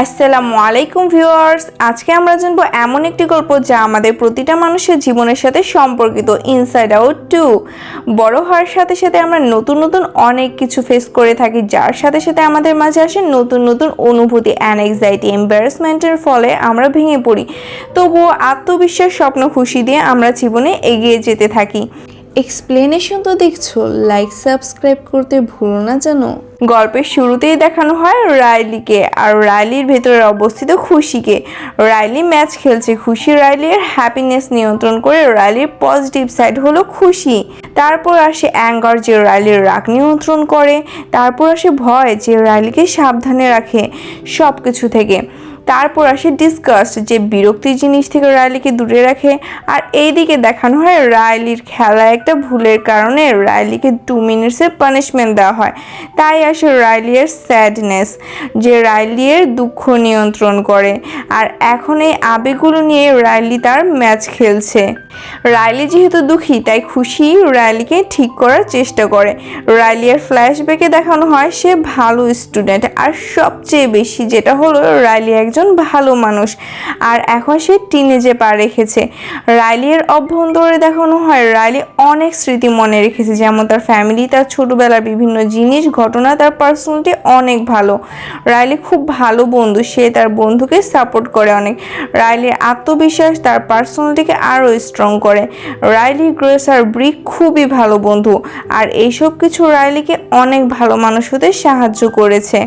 আসসালামু আলাইকুম ভিউয়ার্স। আজকে আমরা জানব এমন একটি গল্প যা আমাদের প্রতিটা মানুষের জীবনের সাথে সম্পর্কিত ইনসাইড আউট টু বড় হওয়ার সাথে সাথে আমরা নতুন নতুন অনেক কিছু ফেস করে থাকি, যার সাথে সাথে আমাদের মাঝে আসে নতুন নতুন অনুভূতি অ্যাংজাইটি এম্বারাসমেন্টের ফলে আমরা ভেঙে পড়ি। তবুও আত্মবিশ্বাস, স্বপ্ন, খুশি দিয়ে আমরা জীবনে এগিয়ে যেতে থাকি। এক্সপ্লেনেশন তো দেখছ লাইক সাবস্ক্রাইব করতে ভুলো না জানো গল্পের শুরুতেই দেখানো হয় রাইলিকে, আর রাইলির ভেতরে অবস্থিত খুশিকে। রাইলি ম্যাচ খেলছে, খুশি রাইলির হ্যাপিনেস নিয়ন্ত্রণ করে রাইলির পজিটিভ সাইড হলো খুশি। তারপর আসে অ্যাঙ্গার যে রাইলির রাগ নিয়ন্ত্রণ করে। তারপর আসে ভয়, যে রাইলিকে সাবধানে রাখে সব কিছু থেকে। তারপর আসে ডিসকাস্ট যে বিরক্তির জিনিস থেকে রাইলিকে দূরে রাখে। আর এইদিকে দেখানো হয় রাইলির খেলা একটা ভুলের কারণে রায়লিকে টু মিনিটসের পানিশমেন্ট দেওয়া হয়। তাই আসে রাইলিয়ের স্যাডনেস যে রাইলিয়ের দুঃখ নিয়ন্ত্রণ করে। আর এখন এই আবেগগুলো নিয়ে রায়লি তার ম্যাচ খেলছে। রায়লি যেহেতু দুঃখী, তাই খুশি রায়লিকে ঠিক করার চেষ্টা করে। রাইলিয়ার ফ্ল্যাশব্যাকে দেখানো হয় সে ভালো স্টুডেন্ট আর সবচেয়ে বেশি যেটা হলো রাইলি একজন ভালো মানুষ। আর এখন সে টিনেজে পা রেখেছে। রাইলির অভ্যন্তরে দেখানো হয়, রাইলি অনেক স্মৃতি মনে রেখেছে, যেমন তার ফ্যামিলি তার ছোটবেলার বিভিন্ন জিনিস, ঘটনা, তার পার্সোনালিটি অনেক ভালো। রাইলি খুব ভালো বন্ধু, সে তার বন্ধুকে সাপোর্ট করে অনেক। রাইলির আত্মবিশ্বাস তার পার্সোনালিটিকে আরও স্ট্রং করে। রাইলি, গ্রেস আর ব্রিক খুবই ভালো বন্ধু, আর এইসব কিছু রাইলিকে অনেক ভালো মানুষ হতে সাহায্য করেছে।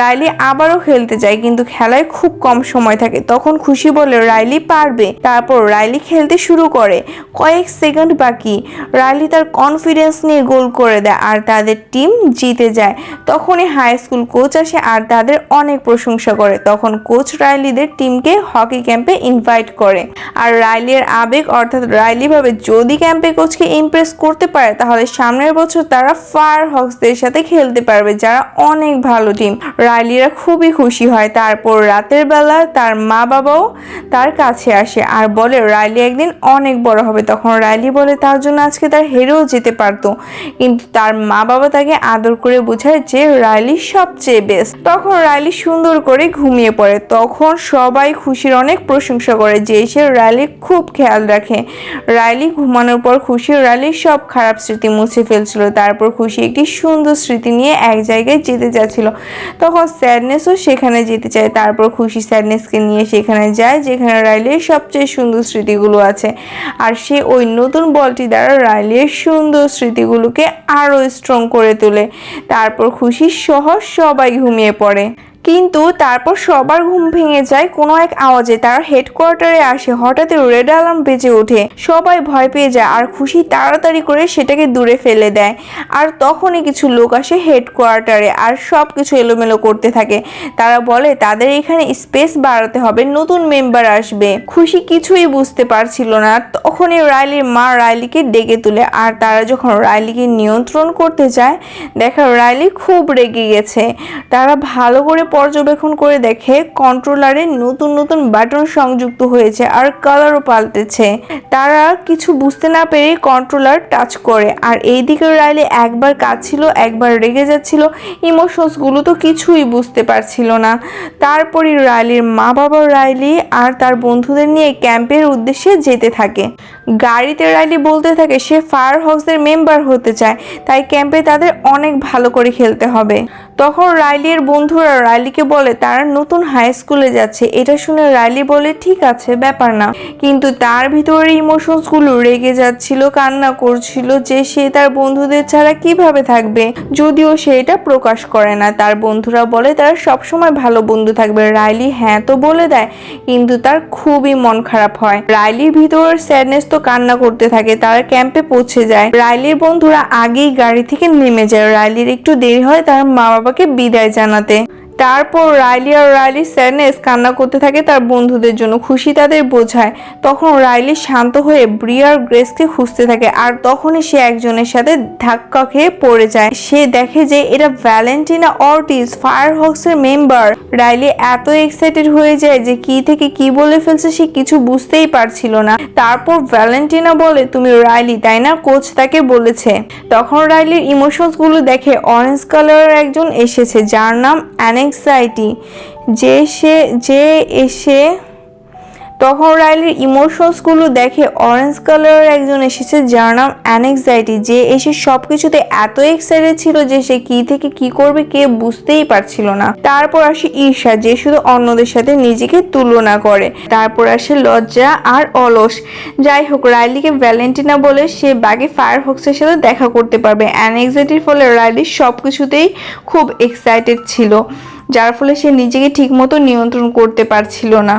রাইলি আবারও খেলতে যায়, কিন্তু খেলায় খুব কম সময় থাকে। তখন খুশি বলে, রাইলি পারবে? তারপর রাইলি খেলতে শুরু করে। কয়েক সেকেন্ড বাকি। রাইলি তার কনফিডেন্স নিয়ে গোল করে দেয় আর তাদের টিম জিতে যায়। তখনই হাই স্কুল কোচ আসে আর তাদের অনেক প্রশংসা করে। তখন কোচ রাইলিদের টিমকে হকি ক্যাম্পে ইনভাইট করে। আর রাইলির আবেগ, অর্থাৎ রাইলি ভাবে যদি ক্যাম্পে কোচকে ইমপ্রেস করতে পারে, তাহলে সামনের বছর তারা ফায়ার হকসদের সাথে খেলতে পারবে, যারা অনেক ভালো টিম রাইলিরা খুবই খুশি হয়। তারপর রাতের বেলা তার মা বাবাও তার কাছে আসে আর বলে, রাইলি একদিন অনেক বড় হবে। তখন রাইলি বলে, তার জন্য আজকে তার হেরেও যেতে পারতো। কিন্তু তার মা বাবা তাকে আদর করে বোঝায় যে রাইলি সবচেয়ে বেস্ট তখন রাইলি সুন্দর করে ঘুমিয়ে পড়ে। তখন সবাই খুশির অনেক প্রশংসা করে যে সে রাইলি খুব খেয়াল রাখে। রাইলি ঘুমানোর পর খুশি, রাইলির সব খারাপ স্মৃতি মুছে ফেলছিল। তারপর খুশি একটি সুন্দর স্মৃতি নিয়ে এক জায়গায় যেতে যাচ্ছিল তখন স্যাডনেসও সেখানে যেতে চায়। তারপর খুশি স্যাডনেসকে নিয়ে সেখানে যায়, যেখানে রাইলের সবচেয়ে সুন্দর স্মৃতিগুলো আছে। আর সে ওই নতুন বলটি দ্বারা রাইলের সুন্দর স্মৃতিগুলোকে আরও স্ট্রং করে তোলে। তারপর খুশি সহ সবাই ঘুমিয়ে পড়ে। কিন্তু তারপর সবার ঘুম ভেঙে যায় কোনো এক আওয়াজে। তারা হেডকোয়ার্টারে আসে হঠাৎ রেড অ্যালার্ম বেজে ওঠে। সবাই ভয় পেয়ে যায় আর খুশি তাড়াতাড়ি করে সেটাকে দূরে ফেলে দেয়। আর তখনই কিছু লোক আসে হেডকোয়ার্টারে আর সব কিছু এলোমেলো করতে থাকে। তারা বলে, তাদের এখানে স্পেস বাড়াতে হবে, নতুন মেম্বার আসবে। খুশি কিছুই বুঝতে পারছিল না। তখনই রাইলির মা রাইলিকে ডেকে তুলে আর তারা যখন রাইলিকে নিয়ন্ত্রণ করতে যায়, দেখা রাইলি খুব রেগে গেছে। তারা ভালো করে পর্যবেক্ষণ করে দেখে কন্ট্রোলারে নতুন নতুন বাটন সংযুক্ত হয়েছে আর কালারও পাল্টেছে। তারা কিছু বুঝতে না পেরে কন্ট্রোলার টাচ করে। আর এই দিকে রাইলি একবার কাঁদছিল, একবার রেগে যাচ্ছিল। ইমোশনসগুলো তো কিছুই বুঝতে পারছিল না। তারপরই রাইলির মা বাবা রাইলি আর তার বন্ধুদের নিয়ে ক্যাম্পের উদ্দেশ্যে যেতে থাকে। গাড়িতে রাইলি বলতে থাকে, সে ফায়ার হাউসের মেম্বার হতে চায়। তাই ক্যাম্পে তাদের অনেক ভালো করে খেলতে হবে। তখন রাইলির বন্ধুরা রাইলিকে বলে, তারা নতুন হাই স্কুলে যাচ্ছে। এটা শুনে রাইলি বলে, ঠিক আছে, ব্যাপার না। কিন্তু তার ভিতরে ইমোশনসগুলো রেগে যাচ্ছিল, কান্না করছিল যে সে তার বন্ধুদের ছাড়া কীভাবে থাকবে? যদিও সে এটা প্রকাশ করে না। তার বন্ধুরা বলে, তারা সবসময় ভালো বন্ধু থাকবে। রাইলি হ্যাঁ তো বলে দেয়। কিন্তু তার খুবই মন খারাপ হয়। রাইলির ভিতরের স্যাডনেস তো কান্না করতে থাকে, তারা ক্যাম্পে পৌঁছে যায়। রাইলির বন্ধুরা আগেই গাড়ি থেকে নেমে যায়। রাইলির একটু দেরি হয়, তার মা বাবাকে বিদায় জানাতে। তারপর রাইলি আর রাইলি স্যাডনেস কান্না করতে থাকে তার বন্ধুদের জন্য। খুশি তাদের বোঝায়। তখন রাইলি শান্ত হয়ে ব্রিয়ার গ্রেসকে খুঁজতে থাকে আর তখনই সে একজনের সাথে ধাক্কা খেয়ে পড়ে যায়। সে দেখে যে এটা ভ্যালেন্টিনা অর্টিস ফায়ার হক্সের মেম্বার। রাইলি এত এক্সাইটেড হয়ে যায় যে কি থেকে কি বলে ফেলছে সে কিছু বুঝতেই পারছিল না। তারপর ভ্যালেন্টিনা বলে, তুমি রাইলি, তাই না? কোচ তাকে বলেছে। তখন রাইলির ইমোশনসগুলো দেখে অরেঞ্জ কালারের একজন এসেছে, যার নাম অ্যানেক্সাইটি যে সে, যে এসে তখন রাইলির ইমোশনসগুলো দেখে অরেঞ্জ কালারের একজন এসেছে যার নাম অ্যানেক্সাইটি যে এসে সব কিছুতে এত এক্সাইটেড ছিল যে সে কি থেকে কি করবে কে বুঝতেই পারছিল না। তারপর আসে ঈর্ষা, যে শুধু অন্যদের সাথে নিজেকে তুলনা করে। তারপর আসে লজ্জা আর অলস। যাই হোক, রাইলিকে ভ্যালেন্টিনা বলে সে বাকি ফায়ার হক্সের সাথে দেখা করতে পারবে। অ্যানেক্সাইটির ফলে রাইলি সব কিছুতেই খুব এক্সাইটেড ছিল। যার ফলে সে নিজেকে ঠিকমতো নিয়ন্ত্রণ করতে পারছিল না।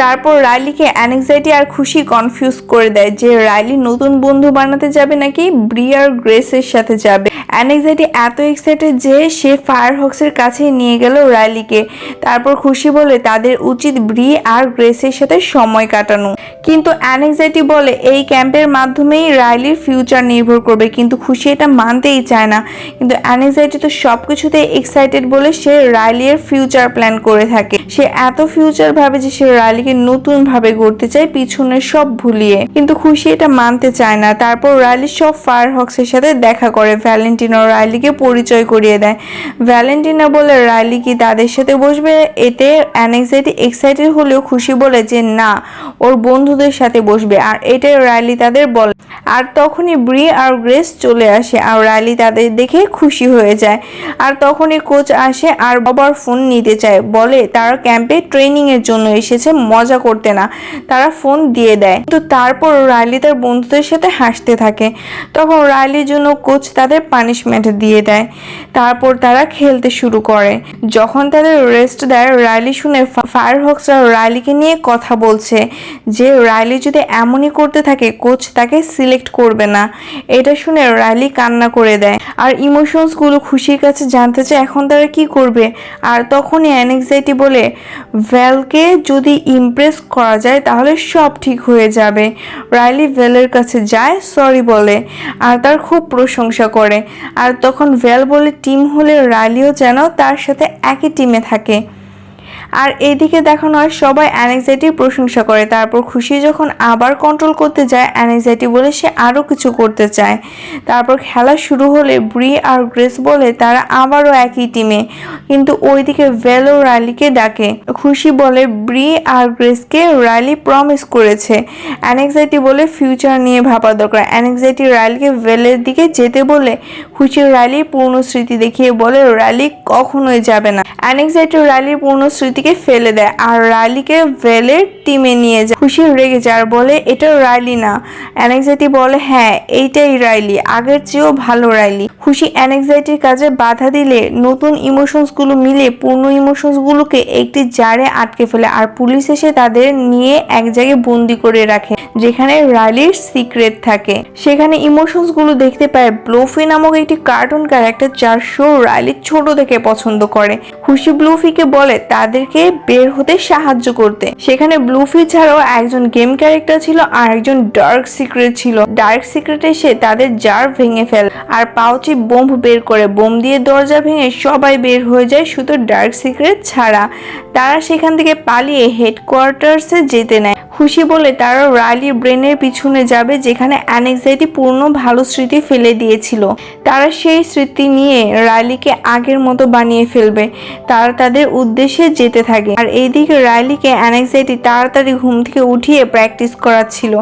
তারপর রাইলিকে অ্যানেক্সাইটি আর খুশি কনফিউজ করে দেয় যে রাইলি নতুন বন্ধু বানাতে যাবে নাকি ব্রিয়ার গ্রেসের সাথে যাবে। অ্যানেক্সাইটি এত এক্সাইটেড যে সে ফায়ার হক্সের কাছে নিয়ে গেল রাইলিকে তারপর খুশি বলে তাদের উচিত ব্রি আর গ্রেসের সাথে সময় কাটানো। কিন্তু অ্যানেক্সাইটি বলে এই ক্যাম্পের মাধ্যমেই রাইলির ফিউচার নির্ভর করবে, কিন্তু খুশি এটা মানতেই চায় না। কিন্তু অ্যানেক্সাইটি তো সব কিছুতে এক্সাইটেড বলে সে রাইলির ফিউচার প্ল্যান করে থাকে। সে এত ফিউচার ভাবে যে সে রাইলিকে নতুন ভাবে গড়তে চায়, পিছনের সব ভুলিয়ে। কিন্তু খুশি এটা মানতে চায় না। তারপর রাইলি সব ফায়ার হক্সের সাথে দেখা করে। ভ্যালেন্টিনা রাইলিকে পরিচয় করিয়ে দেয়। ভ্যালেন্টিনা বলে রাইলি কি তাদের সাথে বসবে? এতে অ্যানেক্সাইটি এক্সাইটেড হলেও খুশি বলে যে, না, ওর বন্ধুদের সাথে বসবে। আর এটাই রাইলি তাদের বলে। আর তখনই ব্রি আর গ্রেস চলে আসে আর রাইলি তাদের দেখে খুশি হয়ে যায়। আর তখনই কোচ আসে আর বাবার ফোন নিতে চায়। বলে, তারা ক্যাম্পে ট্রেনিং এর জন্য এসেছে, মজা করতে না। তারা ফোন দিয়ে দেয়। কিন্তু তারপর রাইলি তার বন্ধুদের সাথে হাসতে থাকে। তখন রাইলির জন্য কোচ তাদের পানিশমেন্ট দিয়ে দেয়। তারপর তারা খেলতে শুরু করে। যখন তাদের রেস্ট দেয়, রাইলি শুনে ফায়ার হক্সরা রাইলিকে নিয়ে কথা বলছে যে, রাইলি যদি এমনই করতে থাকে, কোচ তাকে সিলেক্ট করবে না। এটা শুনে রাইলি কান্না করে দেয়। আর ইমোশনসগুলো খুশির কাছে জানতে চায়, এখন তারা কি করবে? আর তখনই অ্যানেক্সাইটি বলে ভ্যালকে যদি ইমপ্রেস করা যায়, তাহলে সব ঠিক হয়ে যাবে। রাইলি ভ্যালের কাছে যায়, সরি বলে, আর তার খুব প্রশংসা করে। আর তখন ভ্যাল বলে, টিম হলে রাইলিও যেন তার সাথে একই টিমে থাকে। আর এইদিকে দেখানো হয় সবাই অ্যানেক্সাইটির প্রশংসা করে। তারপর খুশি যখন আবার কন্ট্রোল করতে যায় অ্যানেক্সাইটি বলে সে আরও কিছু করতে চায়। তারপর খেলা শুরু হলে ব্রি আর গ্রেস বলে তারা আবারও একই টিমে কিন্তু ওইদিকে ভেলো রাইলিকে ডাকে। খুশি বলে ব্রি আর গ্রেসকে রাইলি প্রমিস করেছে। অ্যানেক্সাইটি বলে ফিউচার নিয়ে ভাবা দরকার। অ্যানেক্সাইটি রাইলিকে ভেলের দিকে যেতে বলে, খুশি রাইলির পূর্ণ স্মৃতি দেখিয়ে বলে রাইলি কখনোই যাবে না। অ্যানেক্সাইটি রাইলির পূর্ণ স্মৃতিকে ফেলে দেয় আর রাইলিকে ভেলের টিমে নিয়ে যায়। খুশি রেগে যায় আর বলে এটা রাইলি না। অ্যানেক্সাইটি বলে হ্যাঁ এইটাই রাইলি। আগের চেয়েও ভালো রাইলি। খুশি অ্যানেক্সাইটির কাজে বাধা দিলে নতুন ইমোশনসগুলো মিলে পূর্ণ ইমোশনসগুলোকে একটি জারে আটকে ফেলে আর পুলিশ এসে তাদের নিয়ে এক জায়গায় বন্দি করে রাখে, যেখানে রাইলির সিক্রেট থাকে। সেখানে ইমোশনসগুলো দেখতে পায় ব্লোফি নামক একটি কার্টুন ক্যারেক্টার যার শো রাইলি ছোট থেকে পছন্দ করে। খুশি ব্লুফিকে বলে তাদেরকে বের হতে সাহায্য করতে। সেখানে ব্লুফি ছাড়াও একজন গেম ক্যারেক্টার ছিল আর একজন ডার্ক সিক্রেট ছিল। ডার্ক সিক্রেট এসে তাদের জার ভেঙে ফেল আর পাউচি বোম্ব বের করে। বোম দিয়ে দরজা ভেঙে সবাই বের হয়ে যায় শুধু ডার্ক সিক্রেট ছাড়া। তারা সেখান থেকে পালিয়ে হেডকোয়ার্টার্সে যেতে নেয়। খুশি বলে তারা রাইলির ব্রেনের পিছনে যাবে, যেখানে অ্যানেক্সাইটি পূর্ণ ভালো স্মৃতি ফেলে দিয়েছিল। তারা সেই স্মৃতি নিয়ে রাইলিকে আগের মতো বানিয়ে ফেলবে। তারা তাদের উদ্দেশ্যে যেতে থাকে। আর এইদিকে রাইলিকে অ্যানেক্সাইটি তাড়াতাড়ি ঘুম থেকে উঠিয়ে প্র্যাকটিস করাচ্ছিল,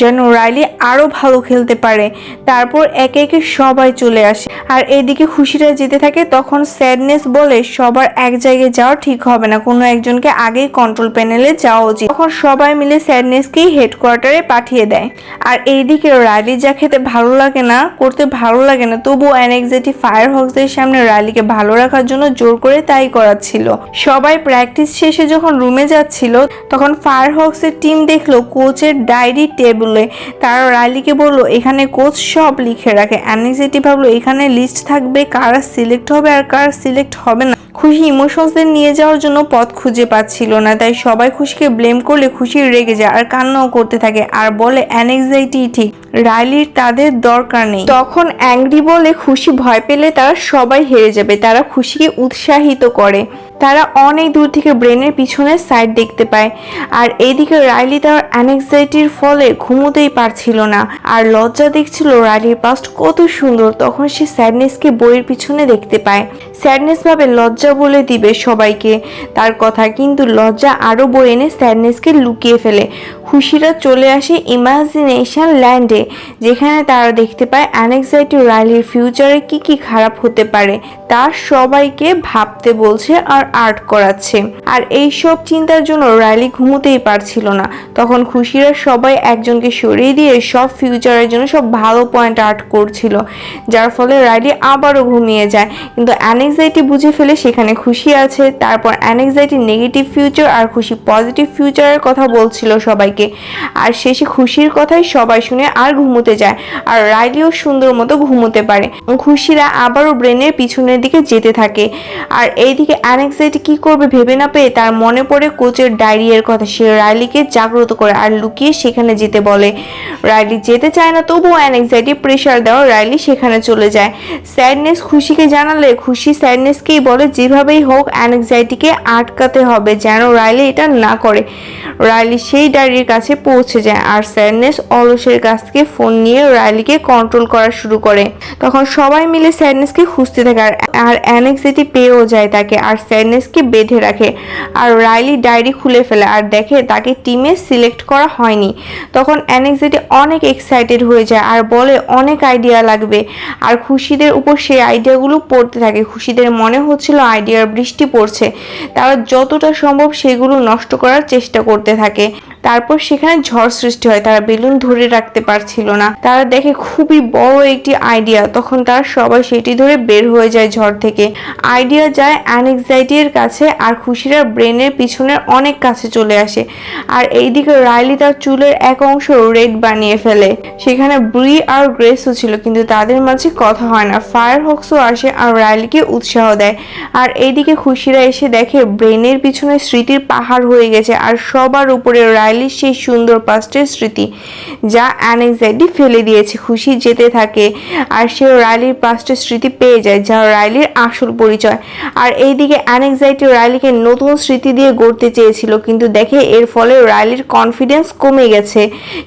যেন রাইলি আরও ভালো খেলতে পারে। তারপর একে একে সবাই চলে আসে। আর এদিকে খুশিরা যেতে থাকে, তখন স্যাডনেস বলে, সবার এক জায়গায় যাওয়া ঠিক হবে না। কোনো একজনকে আগেই কন্ট্রোল প্যানেলে যাওয়া উচিত। তখন সবাই মিলে স্যাডনেসকেই হেডকোয়ার্টারে পাঠিয়ে দেয়। আর এইদিকে রাইলি যা খেতে ভালো লাগে না, করতে ভালো লাগে না তবুও অ্যানেক্সাইটি ফায়ার হক্সদের সামনে রালিকে ভালো রাখার জন্য জোর করে তাই করাচ্ছিল। সবাই প্র্যাকটিস শেষে যখন রুমে যাচ্ছিল, তখন ফায়ার হক্সের টিম দেখল কোচের ডায়েরি টেবিলে। তারা রালিকে বলল, এখানে কোচ সব লিখে রাখে। অ্যানেক্সাইটি ভাবলো, এখানে লিস্ট থাকবে কারা সিলেক্ট হবে আর কারা সিলেক্ট হবে না। খুশি ইমোশনসদের নিয়ে যাওয়ার জন্য পথ খুঁজে পাচ্ছিল না, তাই সবাই খুশিকে ব্লেম করলে খুশি রেগে যায় আর কান্নাও করতে থাকে আর বলে অ্যানেক্সাইটি ঠিক, রাইলির তাদের দরকার নেই। তখন অ্যাংরি বলে, খুশি ভয় পেলে তারা সবাই হেরে যাবে, তারা খুশিকে উৎসাহিত করে। তারা অনেক দূর থেকে ব্রেনের পিছনের সাইড দেখতে পায় আর এইদিকে রাইলি তার অ্যানেক্সাইটির ফলে ঘুমোতেই পারছিল না আর লজ্জা দেখছিল রাইলির পাস্ট কত সুন্দর, তখন সে স্যাডনেসকে বইয়ের পিছনে দেখতে পায়। স্যাডনেস ভাবে লজ্জা বলে দিবে সবাইকে। তার কথা কিন্তু লজ্জা আরও বই এনে স্যাডনেসকে লুকিয়ে ফেলে। খুশিরা চলে আসে ইমাজিনেশন ল্যান্ডে, যেখানে তারা দেখতে পায় অ্যানেক্সাইটি রাইলির ফিউচারে কি কি খারাপ হতে পারে, তা সবাইকে ভাবতে বলছে আর আর্ট করাচ্ছে। আর এই সব চিন্তার জন্য রাইলি ঘুমোতেই পারছিল না। তখন খুশিরা সবাই একজনকে সরিয়ে দিয়ে সব ফিউচারের জন্য সব ভালো পয়েন্ট আর্ট করছিল, যার ফলে রাইলি আবারও ঘুমিয়ে যায়। কিন্তু অ্যানেক্সাইটি বুঝে ফেলে সেখানে খুশি আছে। তারপর অ্যানেক্সাইটি নেগেটিভ ফিউচার আর খুশি পজিটিভ ফিউচারের কথা বলছিল সবাইকে। আর শেষে খুশির কথাই সবাই শুনে আর ঘুমোতে যায়। আর রাইলিও সুন্দর মতো ঘুমোতে পারে। খুশিরা আবারও ব্রেনের পিছনের দিকে যেতে থাকে। আর এইদিকে অ্যানেক্সাইটি কি করবে ভেবে না পেয়ে তার মনে পড়ে কোচের ডায়রিয়ার কথা। সে রাইলিকে জাগ্রত করে আর লুকিয়ে সেখানে যেতে বলে। রাইলি যেতে চায় না, তবুও অ্যানেক্সাইটি প্রেশার দেওয়া রাইলি সেখানে চলে যায়। স্যাডনেস খুশিকে জানালে খুশি স্যাডনেসকেই বলে, যেভাবেই হোক অ্যানেক্সাইটিকে আটকাতে হবে যেন রাইলি এটা না করে। রাইলি সেই ডায়েরির কাছে পৌঁছে যায় আর স্যাডনেস অলসের কাছ থেকে ফোন নিয়ে রাইলিকে কন্ট্রোল করা শুরু করে। তখন সবাই মিলে স্যাডনেসকে খুঁজতে থাকে আর অ্যানেক্সাইটি পেয়েও যায় তাকে আর স্যাডনেসকে বেঁধে রাখে। আর রাইলি ডায়েরি খুলে ফেলে আর দেখে তাকে টিমে সিলেক্ট করা হয়নি। তখন অ্যানেক্সাইটি অনেক এক্সাইটেড হয়ে যায় আর বলে, অনেক আইডিয়া লাগবে। আর খুশিদের উপর সেই আইডিয়াগুলো পড়তে থাকে। খুশিদের মনে হচ্ছিল আইডিয়ার বৃষ্টি পড়ছে। তারা যতটা সম্ভব সেগুলো নষ্ট করার চেষ্টা করতে থাকে। তারপর সেখানে ঝড় সৃষ্টি হয়, তারা বেলুন ধরে রাখতে পারছিল না। তারা দেখে খুবই বড় একটি আইডিয়া তখন তারা সবাই সেটি ধরে বের হয়ে যায় ঝড় থেকে। আইডিয়া যায় অ্যানএক্সাইটির কাছে আর খুশিরা ব্রেনের পিছনের অনেক কাছে চলে আসে। আর এইদিকে রাইলি তার চুলের এক অংশ রেড বানিয়ে ফেলে। সেখানে ব্রি আর গ্রেসও ছিল, কিন্তু তাদের মাঝে কথা হয় না। ফায়ার হক্সও আসে আর রাইলিকে উৎসাহ দেয়। আর এইদিকে খুশিরা এসে দেখে ব্রেনের পিছনে স্মৃতির পাহাড় হয়ে গেছে, আর সবার উপরে রাইলির সেই সুন্দর পাস্টের স্মৃতি যা অ্যানেক্সাইটি ফেলে দিয়েছে। খুশি যেতে থাকে আর সে রাইলির পাস্টের স্মৃতি পেয়ে যায়, যা রাইলির আসল পরিচয়। আর এইদিকে অ্যানেক্সাইটি রাইলিকে নতুন স্মৃতি দিয়ে গড়তে চেয়েছিল, কিন্তু দেখে এর ফলে রাইলির কনফিডেন্স কমে গেছে।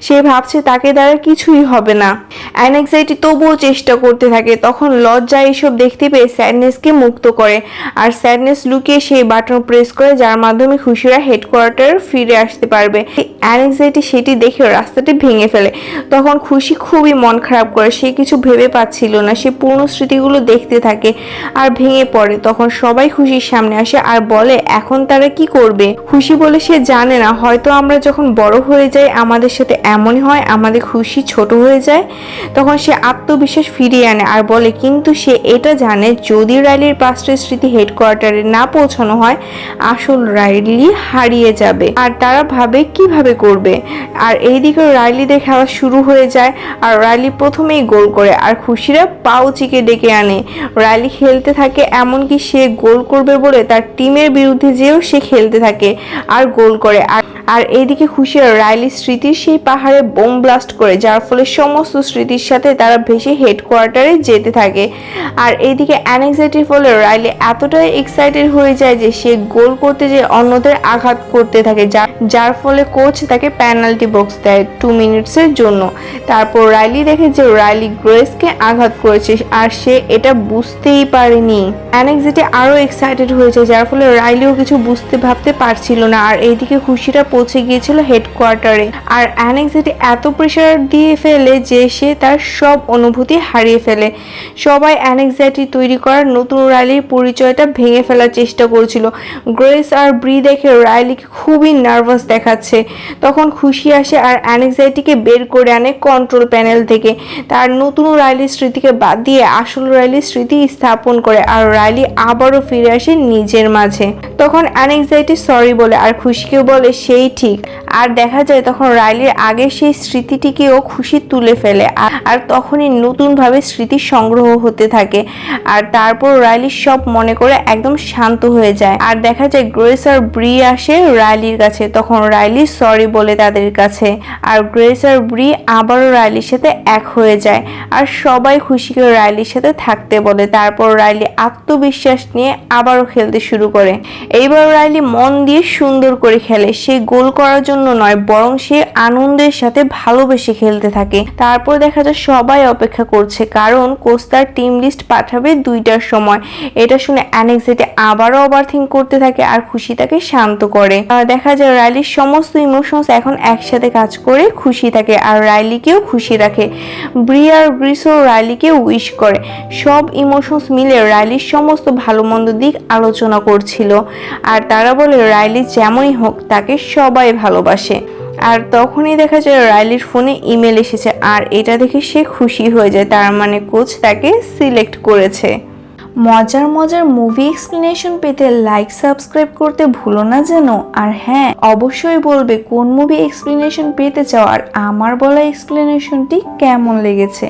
সে ভাবছে তাকে দ্বারা কিছুই হবে না। অ্যানেক্সাইটি তবুও চেষ্টা করতে থাকে, তখন লজ্জা এইসব দেখতে পেয়ে স্যাডনেসকে মুক্ত করে। আর স্যাডনেস লুকিয়ে সেই বাটন প্রেস করে, যার মাধ্যমে খুশিরা হেডকোয়ার্টার ফিরে আসতে পারবে। অ্যানেক্সাইটি সেটি দেখে রাস্তাটি ভেঙে ফেলে। তখন খুশি খুবই মন খারাপ করে, সে কিছু ভেবে পাচ্ছিল না, সে পুরনো স্মৃতিগুলো দেখতে থাকে আর ভেঙে পড়ে। তখন সবাই খুশির সামনে আসে আর বলে, এখন তারা কি করবে? খুশি বলে, সে জানে না, হয়তো আমরা যখন বড় হয়ে যাই, আমাদের সাথে এমনই হয়, আমাদের খুশি ছোট হয়ে যায়। তখন সে আত্মবিশ্বাস ফিরিয়ে আনে আর বলে, কিন্তু সে এটা জানে, যদি রাইলির পাস্টের স্মৃতি হেডকোয়ার্টারে না পৌঁছানো হয়, আসল রাইলি হারিয়ে যাবে। আর তারা ভাবে কীভাবে করবে? আর এইদিকে রাইলিদের খেলা শুরু হয়ে যায় আর রাইলি প্রথমেই গোল করে আর খুশিরা পাউচিকে ডেকে আনে। রাইলি খেলতে থাকে এমনকি সে গোল করবে বলে তার টিমের বিরুদ্ধে যেও সে খেলতে থাকে আর গোল করে। আর আর এইদিকে খুশিরা রাইলির স্মৃতির সেই পাহাড়ে বোম ব্লাস্ট করে, যার ফলে সমস্ত স্মৃতির সাথে তারা ভেসে হেডকোয়ার্টারে যেতে থাকে। আর এইদিকে অ্যানেক্সাইটির ফলে রাইলি এতটাই এক্সাইটেড হয়ে যায় যে সে গোল করতে যে অন্যদের আঘাত করতে থাকে যার যার ফলে কোচ তাকে পেনাল্টি বক্স দেয় টু মিনিটসের জন্য। তারপর রাইলি দেখে যে রাইলি গ্রেসকে আঘাত করেছে, আর সে এটা বুঝতেই পারেনি। অ্যানেক্সাইটি আরও এক্সাইটেড হয়েছে, যার ফলে রাইলিও কিছু বুঝতে ভাবতে পারছিল না। আর এইদিকে খুশিটা পৌঁছে গিয়েছিল হেডকোয়ার্টারে আর অ্যানেক্সাইটি এত প্রেশার দিয়ে ফেলে যে সে তার সব অনুভূতি হারিয়ে ফেলে। সবাই অ্যানেক্সাইটি তৈরি করার নতুন রাইলির পরিচয়টা ভেঙে ফেলার চেষ্টা করেছিল। গ্রেস আর ব্রি দেখে রাইলিকে খুবই নার্ভাস দেখাচ্ছে। তখন খুশি আসে আর অ্যানেক্সাইটিকে বের করে আনে কন্ট্রোল প্যানেল থেকে। তার নতুন রাইলির স্মৃতিকে বাদ দিয়ে আসল রাইলির স্মৃতি স্থাপন করে আর রাইলি আবারও ফিরে আসে নিজের মাঝে। তখন অ্যানেক্সাইটি সরি বলে আর খুশিকে বলে, সেই ঠিক। আর দেখা যায় তখন রাইলির আগের সেই স্মৃতিটিকেও খুশি তুলে ফেলে, আর- তখনই নতুনভাবে স্মৃতি সংগ্রহ হতে থাকে। আর তারপর রাইলি সব মনে করে একদম শান্ত হয়ে যায়। আর দেখা যায় গ্রেস আর ব্রি আসে রাইলির কাছে, তখন রাইলি সরি বলে তাদের কাছে। আর গ্রেস আর ব্রি আবারও রাইলির সাথে এক হয়ে যায়। আর সবাই খুশিকে রাইলির সাথে থাকতে বলে। তারপর রাইলি আত্মবিশ্বাস নিয়ে আবারও খেলতে শুরু করে। এইবার রাইলি মন দিয়ে সুন্দর করে খেলে। সে গোল করার জন্য নয়, বরং সে আনন্দের সাথে ভালোবেসে খেলতে থাকে। তারপর দেখা যায় সবাই অপেক্ষা করছে, কারণ কোচ তার টিম লিস্ট পাঠাবে দুইটার সময়। এটা শুনে অ্যানেক্সেটে আবারও ওভারথিঙ্ক করতে থাকে আর খুশি তাকে শান্ত করে। আর দেখা যায় রাইলির সমস্ত ইমোশনস এখন একসাথে কাজ করে খুশি থাকে আর রাইলিকেও খুশি রাখে। ব্রিয়ার গ্রিসো রাইলিকে উইশ করে। সব ইমোশনস মিলে রাইলির সমস্ত ভালো মন্দ দিক আলোচনা করছিল। আর তারা বলে, রাইলি যেমনই হোক, তাকে সবাই ভালোবাসে। আর তখনই দেখা যায় রাইলির ফোনে ইমেল এসেছে, আর এটা দেখে সে খুশি হয়ে যায়। তার মানে কোচ তাকে সিলেক্ট করেছে। মজার মজার মুভি এক্সপ্লেনেশন পেতে লাইক, সাবস্ক্রাইব করতে ভুলো না যেন। আর হ্যাঁ অবশ্যই বলবে কোন মুভি এক্সপ্লেনেশন পেতে চাও, আর আমার বলা এক্সপ্লেনেশনটি কেমন লেগেছে।